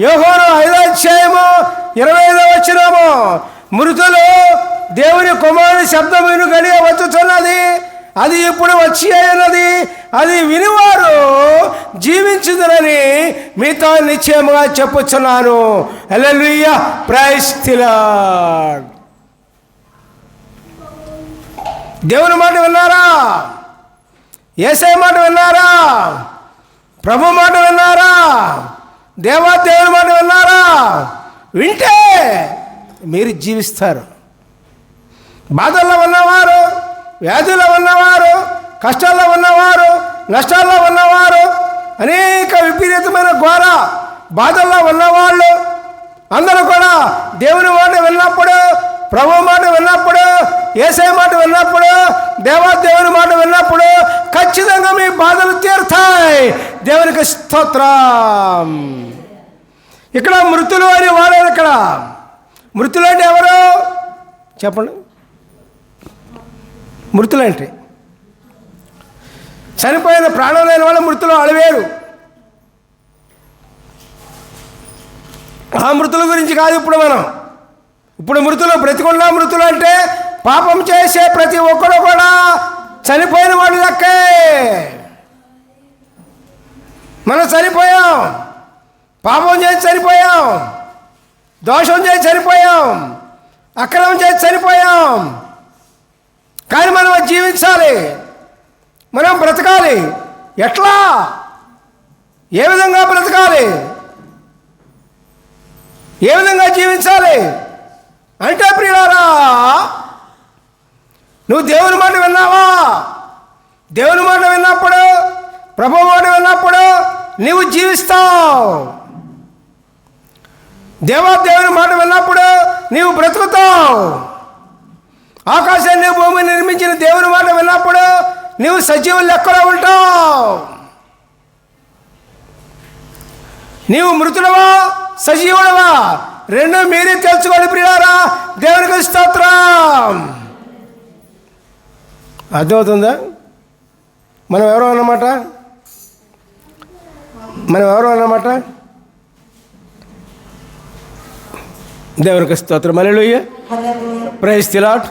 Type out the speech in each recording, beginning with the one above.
యోహోను ఐదో అధ్యాయము ఇరవై ఐదో వచ్చినాము మృతులు దేవుని కుమారుని శబ్దం విను గడియ వచ్చుతున్నది అది ఇప్పుడు వచ్చి అయినది. అది వినివారు జీవించుదరని మీతో నిశ్చయముగా చెప్పుచున్నాను. అల్లెలుయ్య ప్రైస్తిలా దేవుని మాట విన్నారా? ఏసై మాట విన్నారా? ప్రభు మాట విన్నారా? దేవా దేవుని మాట విన్నారా? వింటే మీరు జీవిస్తారు. బాధల్లో ఉన్నవారు వ్యాధుల్లో ఉన్నవారు కష్టాల్లో ఉన్నవారు నష్టాల్లో ఉన్నవారు అనేక విపరీతమైన ఘోర బాధల్లో ఉన్నవాళ్ళు అందరూ కూడా దేవుని మాట విన్నప్పుడు ప్రభు మాట విన్నప్పుడు ఏసై మాట విన్నప్పుడు దేవా దేవుని మాట విన్నప్పుడు ఖచ్చితంగా మీ బాధలు తీరుతాయి. దేవునికి స్తోత్రం. ఇక్కడ మృతులు అని వాడారు ఇక్కడ. మృతులు అంటే ఎవరు? చెప్పండి. మృతులంటే. చనిపోయిన ప్రాణం లేని వాళ్ళు మృతులు అడవేరు. ఆ మృతుల గురించి కాదు ఇప్పుడు మనం. ఇప్పుడు మృతులు బ్రతికున్న మృతులు అంటే పాపం చేసే ప్రతి ఒక్కరు కూడా చనిపోయిన వాడు లెక్కే. మనం చనిపోయాం. పాపం చేసి చనిపోయాం. దోషం చేసి చనిపోయాం. అక్రమం చేసి చనిపోయాం. కానీ మనం జీవించాలి. మనం బ్రతకాలి. ఎట్లా? ఏ విధంగా బ్రతకాలి? ఏ విధంగా జీవించాలి? అంటే ప్రియులారా నువ్వు దేవుని మాట విన్నావా? దేవుని మాట విన్నప్పుడు ప్రభు మాట విన్నప్పుడు నీవు జీవిస్తావు. దేవా దేవుని మాట విన్నప్పుడు నీవు బ్రతుకుతావు. ఆకాశాన్ని భూమి నిర్మించిన దేవుని మాట విన్నప్పుడు నీవు సజీవులు లెక్కలో ఉంటావు. నీవు మృతుడవా? సజీవుడవా? రెండు మీరే తెలుసుకోండి ప్రియారా దేవునికి స్తోత్రం. అర్థమవుతుందా? మనం ఎవరో అన్నమాట? మనం ఎవరో అన్నమాట? దేవునికి స్తోత్రం. అలెలుయ్య ప్రైజ్ తిలాట్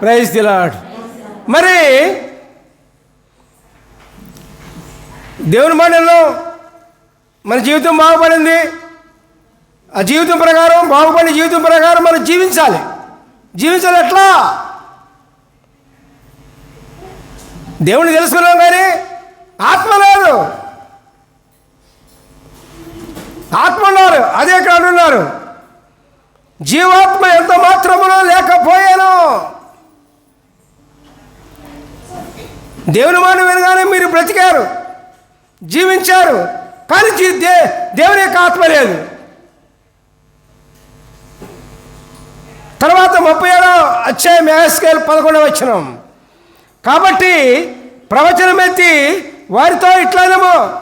ప్రైజ్ తిలాట్ మరి దేవుని మాటల్లో మన జీవితం బాగుపడింది. ఆ జీవితం ప్రకారం బాగుపడిన జీవితం ప్రకారం మనం జీవించాలి. జీవించాలి ఎట్లా? దేవుని తెలుసుకున్నాం కానీ ఆత్మ లేదు. ఆత్మ ఉన్నారు అదే ఇక్కడ ఉన్నారు జీవాత్మ ఎంత మాత్రమునో లేకపోయాను. దేవుని మాట వినగానే మీరు బ్రతికారు జీవించారు కానీ దే దేవుని యొక్క ఆత్మ లేదు. తర్వాత ముప్పై ఏడో అధ్యాయం మేస్కేల్ పదకొండవ వచ్చినాం కాబట్టి ప్రవచనం ఎత్తి వారితో ఇట్లానేమో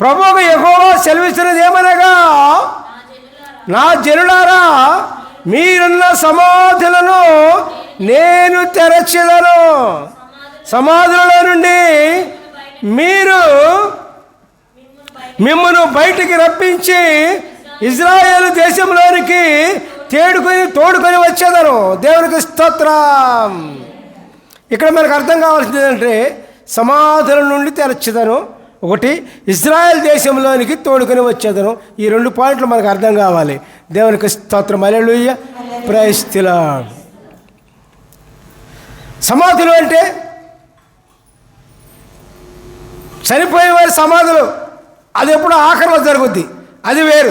ప్రభువుకు ఎక్కువ సెలవిస్తున్నది ఏమనగా నా జనులారా మీరున్న సమాధులను నేను తెరచెదను. సమాధులలో నుండి మీరు మిమ్మను బయటికి రప్పించి ఇజ్రాయేల్ దేశంలోనికి తేడుకొని తోడుకొని వచ్చేదను. దేవునికి స్తోత్రం. ఇక్కడ మనకు అర్థం కావాల్సింది ఏంటంటే సమాధుల నుండి తెరచెదను. ఒకటి ఇజ్రాయెల్ దేశంలోనికి తోడుకొని వచ్చేదను. ఈ రెండు పాయింట్లు మనకు అర్థం కావాలి. దేవునికి స్తోత్రం. అలెలుయ్య ప్రయస్తిలా సమాధులు అంటే చనిపోయే వారి సమాధులు. అది ఎప్పుడు ఆఖరిలో జరుగుద్ది. అది వేరు.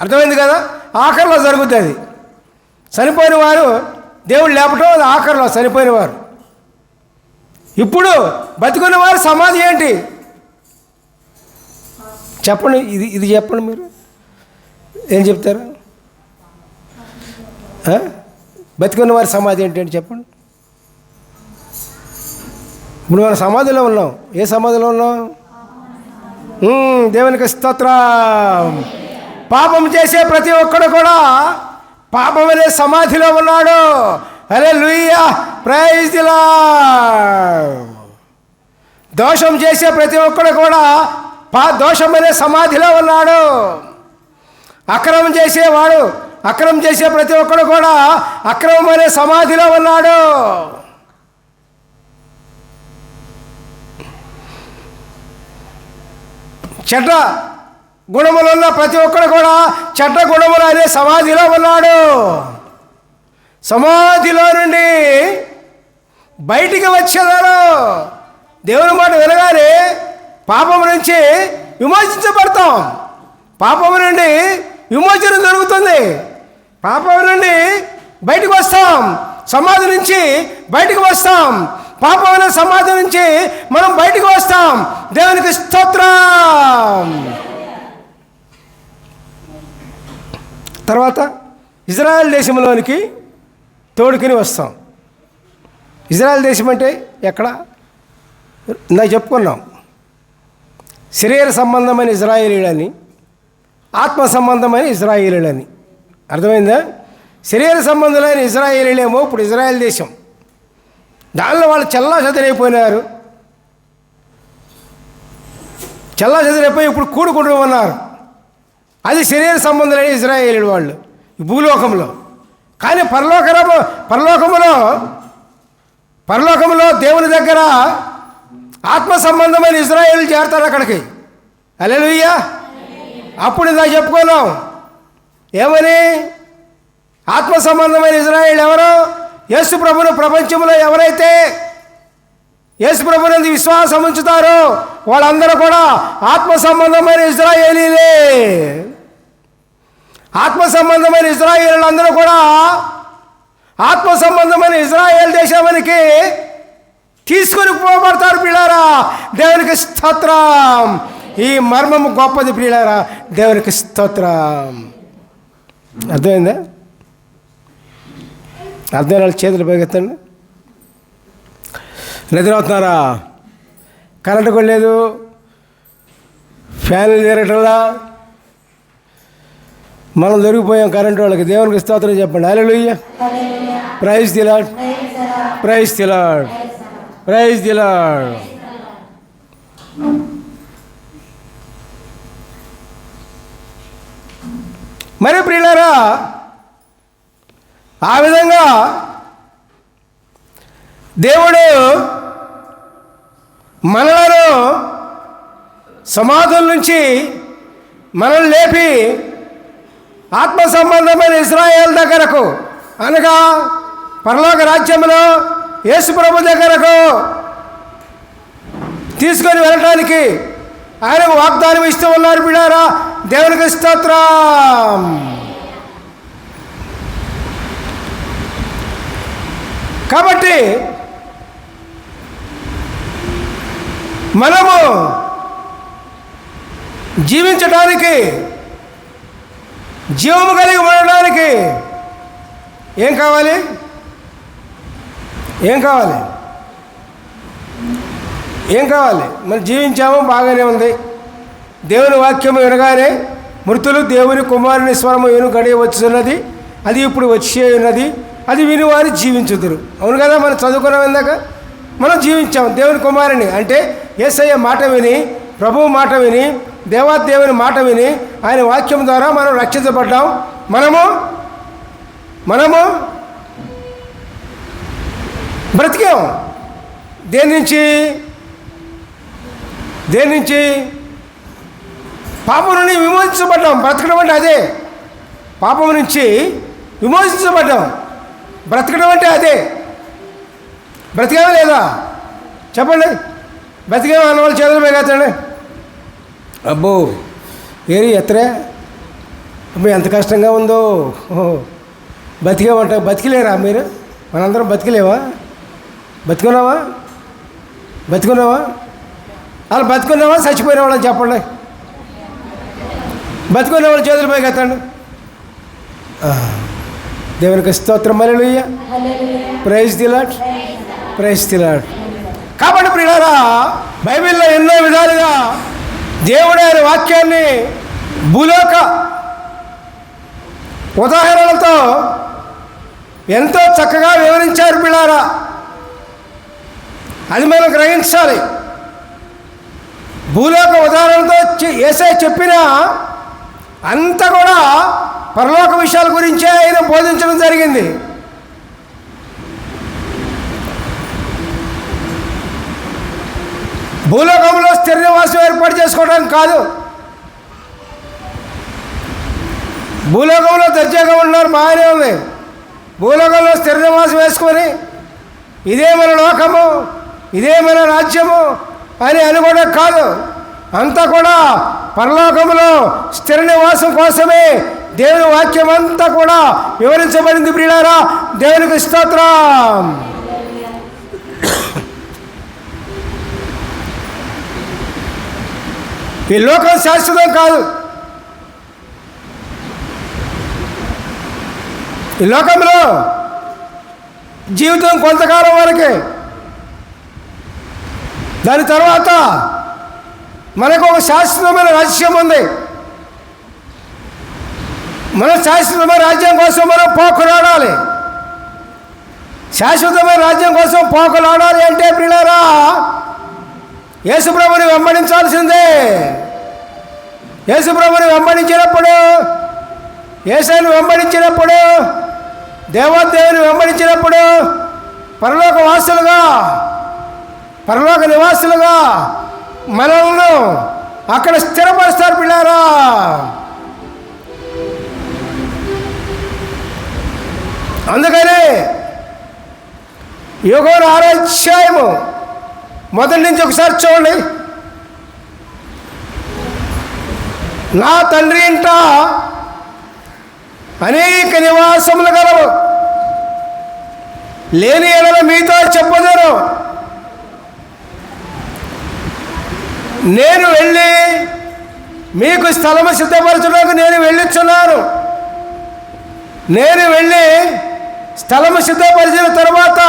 అర్థమైంది కదా? ఆఖరిలో జరుగుద్ది అది. చనిపోయిన వారు దేవుడు లేపటం అది ఆఖరిలో చనిపోయిన వారు. ఇప్పుడు బతుకున్న వారి సమాధి ఏంటి? చెప్పండి ఇది ఇది చెప్పండి మీరు. ఏం చెప్తారు? బతికున్న వారి సమాధి ఏంటంటే చెప్పండి. ఇప్పుడు మనం సమాధిలో ఉన్నాం. ఏ సమాధిలో ఉన్నాం? దేవునికి స్తోత్రం. పాపం చేసే ప్రతి ఒక్కడు కూడా పాపం అనే సమాధిలో ఉన్నాడు. అరే లూయా ప్రైజ్ దోషం చేసే ప్రతి ఒక్కడు కూడా పా దోషం అనే సమాధిలో ఉన్నాడు. అక్రమం చేసేవాడు అక్రమం చేసే ప్రతి ఒక్కడు కూడా అక్రమం అనే సమాధిలో ఉన్నాడు. చెడ్డ గుణములున్న ప్రతి ఒక్కడు కూడా చెడ్డ గుణములు అనే సమాధిలో ఉన్నాడు. సమాధిలో నుండి బయటికి వచ్చేదారు దేవుని మాట వినగానే పాపం నుంచి విమోచించబడతాం. పాపం నుండి విమోచన జరుగుతుంది. పాపం నుండి బయటకు వస్తాం. సమాధి నుంచి బయటకు వస్తాం. పాపమైన సమాధి నుంచి మనం బయటకు వస్తాం. దేవునికి స్తోత్రం. తర్వాత ఇజ్రాయెల్ దేశంలోనికి తోడుకుని వస్తాం. ఇజ్రాయెల్ దేశం అంటే ఎక్కడ? ఇందాక చెప్పుకున్నాం. శరీర సంబంధమైన ఇజ్రాయేలీలని ఆత్మ సంబంధమైన ఇజ్రాయేలీలని. అర్థమైందా? శరీర సంబంధమైన ఇజ్రాయేలీలేమో ఇప్పుడు ఇజ్రాయెల్ దేశం. దానిలో వాళ్ళు చల్లా చదిరైపోయినారు. చల్లా చదిరైపోయి ఇప్పుడు కూడుకుంటూ ఉన్నారు అది శరీర సంబంధమైన ఇజ్రాయేలీలు వాళ్ళు భూలోకంలో. కానీ పరలోక పరలోకములో పరలోకములో దేవుని దగ్గర ఆత్మ సంబంధమైన ఇజ్రాయేల్ చేరతారు అక్కడికి. అలెలుయ్యా అప్పుడు ఇందా చెప్పుకున్నాం. ఏమని? ఆత్మ సంబంధమైన ఇజ్రాయేల్ ఎవరు? యేసు ప్రభును ప్రపంచంలో ఎవరైతే యేసు ప్రభునందు విశ్వాసం ఉంచుతారో వాళ్ళందరూ కూడా ఆత్మ సంబంధమైన ఇజ్రాయేలీలే. ఆత్మ సంబంధమైన ఇజ్రాయేళ్ళందరూ కూడా ఆత్మ సంబంధమైన ఇజ్రాయేల్ దేశానికి తీసుకుని పోబడతారు పిల్లారా. దేవునికి స్తోత్రం. ఈ మర్మము గొప్పది పిల్లారా. దేవునికి స్తోత్రం. అర్థమైందా? అర్థమైన వాళ్ళు చేతులు పైకెత్తండి. నిద్రవుతున్నారా కరెంటు కూడా లేదు. ఫ్యాన్లు తిరగటంలా మనం దొరికిపోయాం కరెంటు వాళ్ళకి. దేవునికి స్తోత్రం చెప్పండి. Hallelujah praise the Lord praise the Lord praise the Lord మరి ప్రియులారా ఆ విధంగా దేవుడు మనలను సమాధుల నుంచి మనల్ని లేపి ఆత్మ సంబంధమైన ఇస్రాయేల్ దగ్గరకు అనగా పరలోక రాజ్యంలో యేసుప్రభు దగ్గరకు తీసుకొని వెళ్ళటానికి ఆయనకు వాగ్దానం ఇస్తూ ఉన్నారు బిడారా. దేవునికి స్తోత్రం. కాబట్టి మనము జీవించడానికి జీవము కలిగి ఉండడానికి ఏం కావాలి? ఏం కావాలి? ఏం కావాలి? మనం జీవించాము? బాగానే ఉంది. దేవుని వాక్యము వినగానే మృతులు దేవుని కుమారుని స్వరము విను గడియ వచ్చున్నది అది ఇప్పుడు వచ్చే ఉన్నది. అది విని వారు జీవించుదురు. అవును కదా? మనం చదువుకున్నాం ఇందాక. మనం జీవించాం. దేవుని కుమారుని అంటే ఏసయ్య మాట విని ప్రభువు మాట విని దేవాదేవుని మాట విని ఆయన వాక్యం ద్వారా మనం రక్షించబడ్డాం. మనము మనము బ్రతికాం. దేని నుంచి? దేని నుంచి? పాపం నుండి విమోచించబడ్డాం. బ్రతకడం అంటే అదే. పాపం నుంచి విమోచించబడ్డాం. బ్రతకడం అంటే అదే. బ్రతికేవా లేదా? చెప్పండి. బ్రతికేవా? అన్న వాళ్ళు చేతులు పైకెత్తండి అబ్బో. ఏరి ఎత్తరే? అబ్బో ఎంత కష్టంగా ఉందో. బతికేమంట బతికిలేరా మీరు? మనందరం బతికలేవా బతుకున్నావా? బతుకున్నావా? అలా బతుకున్నావా? చచ్చిపోయిన వాళ్ళని చెప్పండి. బతుకున్న వాళ్ళ చేతులు పైకి ఎత్తండి. దేవునికి స్తోత్రం. మరలుయ్య ప్రైజ్ తిలాట్ ప్రైజ్ తిలాట్ కాబట్టి ప్రియులారా బైబిల్లో ఎన్నో విధాలుగా దేవుడైన వాక్యాన్ని భూలోక ఉదాహరణలతో ఎంతో చక్కగా వివరించారు పిల్లారా అది మనం గ్రహించాలి. భూలోక ఉదాహరణతో ఏసే ఏసై చెప్పిన అంతా కూడా పరలోక విషయాల గురించే ఆయన బోధించడం జరిగింది. భూలోకంలో స్థిర నివాసం ఏర్పాటు చేసుకోవడానికి కాదు. భూలోకంలో దర్జాగా ఉన్నారు బాగానే ఉంది. భూలోకంలో స్థిర నివాసం వేసుకొని ఇదే మన లోకము. ఇదే మన రాజ్యము అని అనుకోవడం కాదు. అంతా కూడా పరలోకములో స్థిర నివాసం కోసమే దేవుని వాక్యం అంతా కూడా వివరించబడింది ప్రియులారా. దేవునికి స్తోత్రం. ఈ లోకం శాశ్వతం కాదు. ఈ లోకంలో జీవితం కొంతకాలం వరకే దాని తర్వాత మనకు ఒక శాశ్వతమైన రాజ్యం ఉంది. మన శాశ్వతమైన రాజ్యం కోసం మనం పోకులాడాలి. శాశ్వతమైన రాజ్యం కోసం పోకులాడాలి అంటే పిల్లరా యేసుప్రభుని వెంబడించాల్సిందే. యేసుప్రభుని వెంబడించినప్పుడు యేసుని వెంబడించినప్పుడు దేవదేవుని వెంబడించినప్పుడు పరలోక వాసులుగా పరలోక నివాసులుగా మనల్ని అక్కడ స్థిరపరుస్తారు పిల్లారా. అందుకనే యోగోను ఆరోధ్యాయము మొదటి నుంచి ఒకసారి చూడండి. నా తండ్రి ఇంట అనేక నివాసములు గలవు. లేని ఎడల మీతో చెప్పదను. నేను వెళ్ళి మీకు స్థలము సిద్ధపరచడానికి నేను వెళ్ళిచ్చున్నాను నేను వెళ్ళి స్థలము సిద్ధపరిచిన తర్వాత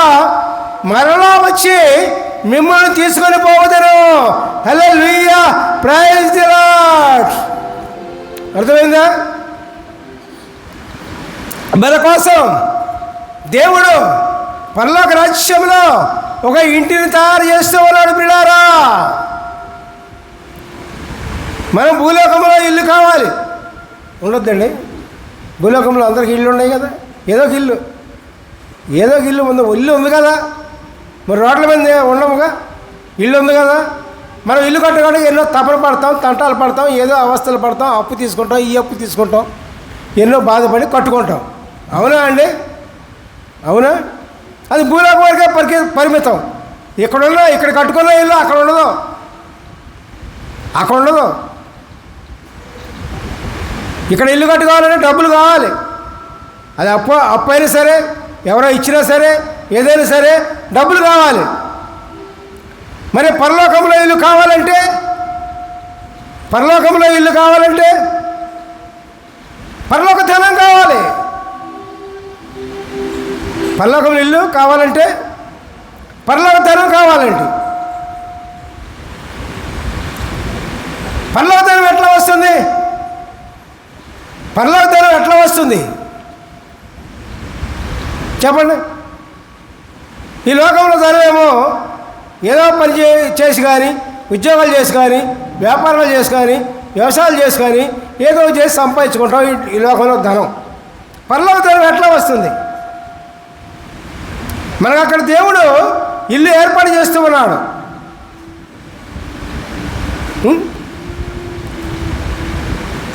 మరలా వచ్చి మిమ్మల్ని తీసుకొని పోవదను. హలో లుయ్యా ప్రైజ్ అర్థమైందా? మన కోసం దేవుడు పర్లోక రాజ్యంలో ఒక ఇంటిని తయారు చేస్తూ ఉన్నాడు బిడారా మనం భూలోకంలో ఇల్లు కావాలి. ఉండొద్దండి. భూలోకంలో అందరికి ఇల్లు ఉన్నాయి కదా. ఏదో ఒక ఇల్లు. ఏదో ఇల్లు ఉంది ఇల్లు ఉంది కదా. మరి రోడ్ల మీద ఉండముగా? ఇల్లు ఉంది కదా. మనం ఇల్లు కట్టుకోవడానికి ఎన్నో తపన పడతాం తంటాలు పడతాం ఏదో అవస్థలు పడతాం అప్పు తీసుకుంటాం ఈ అప్పు తీసుకుంటాం ఎన్నో బాధపడి కట్టుకుంటాం. అవునా అండి? అవునా? అది భూలోకం వరకే పరికి పరిమితం. ఇక్కడ ఉన్నా ఇక్కడ కట్టుకున్న ఇల్లు అక్కడ ఉండదు. అక్కడ ఉండదు. ఇక్కడ ఇల్లు కట్టుకోవాలంటే డబ్బులు కావాలి. అది అప్పు అప్పు అయినా సరే ఎవరో ఇచ్చినా సరే ఏదైనా సరే డబ్బులు కావాలి. మరి పరలోకంలో ఇల్లు కావాలంటే పరలోకంలో ఇల్లు కావాలంటే పరలోక ధనం కావాలి. పరలోకంలో ఇల్లు కావాలంటే పరలోక ధనం కావాలంటే పరలోక ధనం ఎట్లా వస్తుంది? పరలోక ధనం ఎట్లా వస్తుంది? చెప్పండి. ఈ లోకంలో ధనమేమో ఏదో పని చే చేసి కానీ ఉద్యోగాలు చేసి కానీ వ్యాపారాలు చేసి కానీ వ్యవసాయాలు చేసి కానీ ఏదో చేసి సంపాదించుకుంటాం ఈ- లోకంలో ధనం. పరలోక ధనం ఎట్లా వస్తుంది? మనకు అక్కడ దేవుడు ఇల్లు ఏర్పాటు చేస్తూ ఉన్నాడు.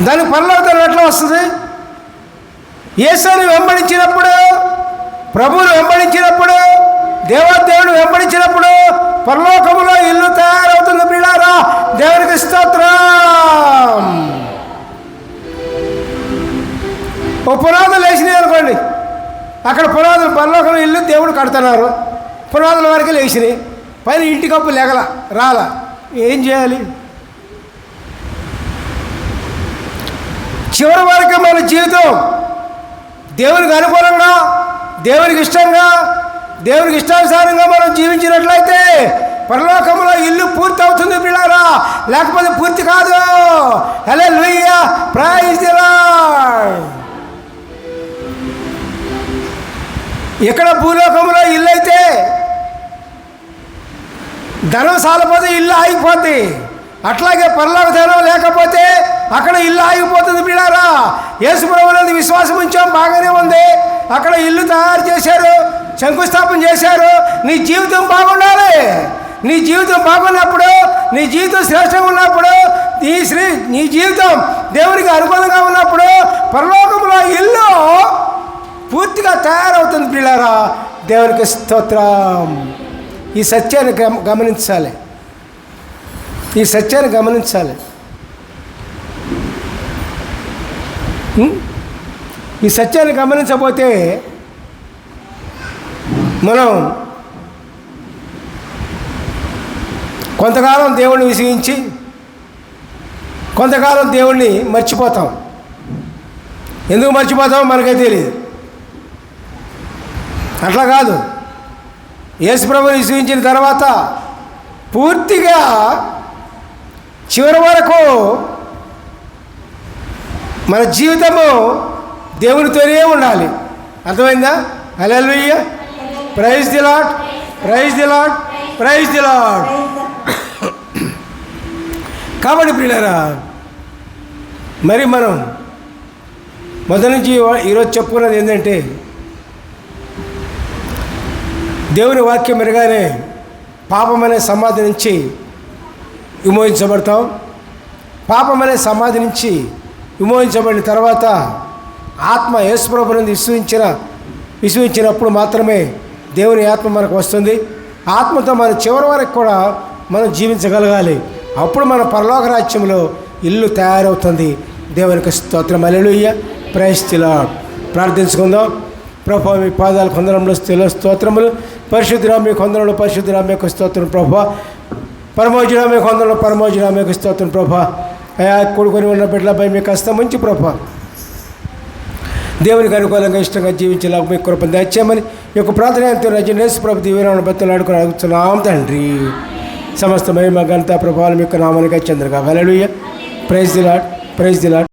దానికి పరలోకం ఎట్లా వస్తుంది? ఏసుని వెంబడించినప్పుడు ప్రభువుని వెంబడించినప్పుడు దేవదేవుడు వెంబడించినప్పుడు పరలోకములో ఇల్లు తయారవుతుంది బిడారా దేవునికి స్తోత్రం. ఓ పునాదులు లేచినాయి అనుకోండి. అక్కడ పునాదులు పరలోకంలో ఇల్లు దేవుడు కడుతున్నారు. పునాదుల వరకు లేచినాయి పైన ఇంటి కప్పు లేగల రాల. ఏం చేయాలి? చివరి వరకు మన జీవితం దేవునికి అనుకూలంగా దేవునికి ఇష్టంగా దేవునికి ఇష్టానుసారంగా మనం జీవించినట్లయితే పరలోకంలో ఇల్లు పూర్తి అవుతుంది పిల్లారా. లేకపోతే పూర్తి కాదు. హలో లూయ ప్రైజ్ ఇక్కడ భూలోకంలో ఇల్లు అయితే ధనం సాలపోతే ఇల్లు ఆగిపోద్ది. అట్లాగే పరలోక ధనం లేకపోతే అక్కడ ఇల్లు ఆగిపోతుంది పిల్లారా యేసు విశ్వాసం ఉంచాం బాగానే ఉంది. అక్కడ ఇల్లు తయారు చేశారు శంకుస్థాపన చేశారు. నీ జీవితం బాగుండాలి. నీ జీవితం బాగున్నప్పుడు నీ జీవితం శ్రేష్టంగా ఉన్నప్పుడు నీ శ్రీ నీ జీవితం దేవునికి అనుకూలంగా ఉన్నప్పుడు పరలోకంలో ఇల్లు పూర్తిగా తయారవుతుంది పిల్లారా దేవునికి స్తోత్రం. ఈ సత్యాన్ని గమ- గమనించాలి. ఈ సత్యాన్ని గమనించాలి. ఈ సత్యాన్ని గమనించకపోతే మనం కొంతకాలం దేవుణ్ణి విసిగించి కొంతకాలం దేవుణ్ణి మర్చిపోతాం. ఎందుకు మర్చిపోతామో మనకే తెలియదు అట్లా కాదు. యేసుప్రభుని విసిగించిన తర్వాత పూర్తిగా చివరి వరకు మన జీవితము దేవునితోనే ఉండాలి. అర్థమైందా? Hallelujah praise the Lord praise the Lord praise the Lord కాబట్టి ప్రియులరా మరి మనం మొదటి నుంచి ఈరోజు చెప్పుకున్నది ఏంటంటే దేవుని వాక్యం మెరుగానే పాపం అనే సమాధి నుంచి విమోహించబడతాం. పాపం అనే సమాధి నుంచి విమోహించబడిన తర్వాత ఆత్మ యేసుప్రభుని విశ్వసించిన విశ్వించినప్పుడు మాత్రమే దేవుని ఆత్మ మనకు వస్తుంది. ఆత్మతో మన చివరి వరకు కూడా మనం జీవించగలగాలి. అప్పుడు మన పరలోక రాజ్యంలో ఇల్లు తయారవుతుంది. దేవునికి స్తోత్రం. అలెలుయ్య ప్రయస్తిలా ప్రార్థించుకుందాం. ప్రభా మీ పాదాల కొందరంలో స్థిల స్తోత్రములు. పరిశుద్ధురా మీ కొందరంలో పరిశుద్ధురా మీకు స్తోత్రం ప్రభా. పరమోజురా మీ కొందరంలో పరమోజురా మీకు స్తోత్రం ప్రభా. అయా కొడుకొని ఉన్న బిడ్డలపై మీకు కష్టం మంచి ప్రభా. దేవునికి అనుకూలంగా ఇష్టంగా జీవించేలా మీకు కృప దయచేయమని యొక్క ప్రార్థన రజనేశ్వర ప్రభు దీవెన బతులు ఆడుకుని అడుగుతున్నాం తండ్రి. సమస్త మహిమ గంతా ప్రభావం మీకు నామానికి చంద్రగా వెలడుయ్య ప్రైజ్ దిలాడ్ ప్రైజ్ దిలాడ్